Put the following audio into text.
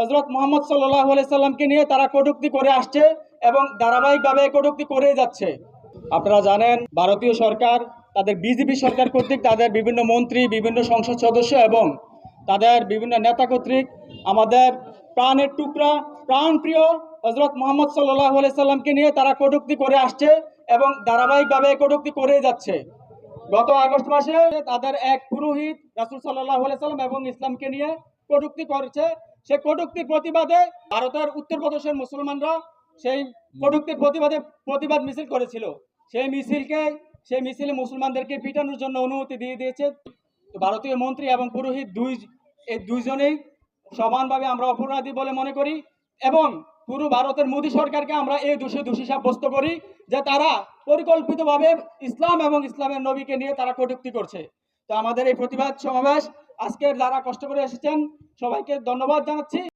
হজরত মোহাম্মদ সাল্লাহ সাল্লামকে নিয়ে তারা কটূক্তি করে আসছে এবং ধারাবাহিকভাবে কটূক্তি করে যাচ্ছে। আপনারা জানেন, ভারতীয় সরকার, তাদের বিজেপি সরকার কর্তৃক তাদের বিভিন্ন মন্ত্রী, বিভিন্ন সংসদ সদস্য এবং তাদের বিভিন্ন নেতা কর্তৃক আমাদের প্রাণের টুকরা, প্রাণপ্রিয় হজরত মোহাম্মদ সাল্লাহ সাল্লামকে নিয়ে তারা কটূক্তি করে আসছে এবং ধারাবাহিকভাবে কটূক্তি করে যাচ্ছে। গত আগস্ট মাসে তাদের এক পুরোহিত রাসুল সাল্লাহ সাল্লাম এবং ইসলামকে নিয়ে কটূক্তি করেছে সে কটূক্তির প্রতিবাদে ভারতের উত্তরপ্রদেশের মুসলমানরা সেই কটূক্তির প্রতিবাদে প্রতিবাদ মিছিল করেছিল। সেই মিছিলকে, সেই মিছিলে মুসলমানদেরকে পিটানোর জন্য অনুমতি দিয়ে দিয়েছে। ভারতীয় মন্ত্রী এবং পুরোহিত দুই, এই দুইজনেই সমানভাবে আমরা অপরাধী বলে মনে করি এবং পুরো ভারতের মোদী সরকারকে আমরা এই দোষে দোষী সাব্যস্ত করি যে তারা পরিকল্পিতভাবে ইসলাম এবং ইসলামের নবীকে নিয়ে তারা কটূক্তি করছে। তো আমাদের এই প্রতিবাদ সমাবেশ আজকের যারা কষ্ট করে এসেছেন সবাইকে ধন্যবাদ জানাচ্ছি।